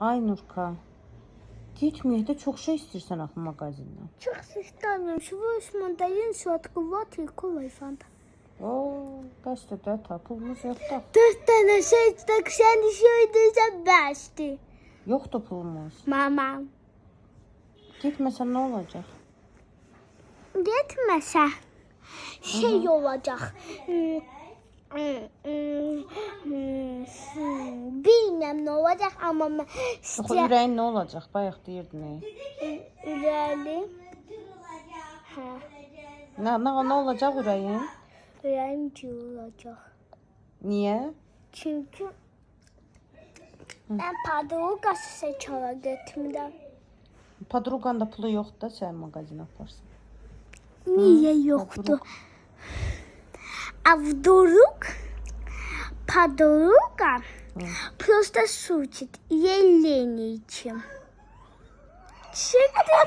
Aynurka. Gitmeye de çok şey istersen axı magazindən. Çok istemiyorum. Şu Osman'dayın şatkı var kolay fanta. Oo, bəsdir də tapılmız yoxdur. Dört tane şey tak sen düşündüysen beşti. Yoxdur pulumuz. Mama. Getməsən nə olacaq? Gitmese şey olacak. Hmm, hmm, Bilmem ne olacak ama ben Yox, size ürəyin nə olacaq? Bayaq deyirdin. ürelim. Ha, Nə, nə, nə olacaq ürəyin? ürelim olacak. Niyə? Çünkü ben padruga seçara gitmeden. Podruqanda pulu yoxdur da sən mağazinə aparsan. Niye yoktu? Avduruk, подруга просто шутит, ей лень идти. Четыре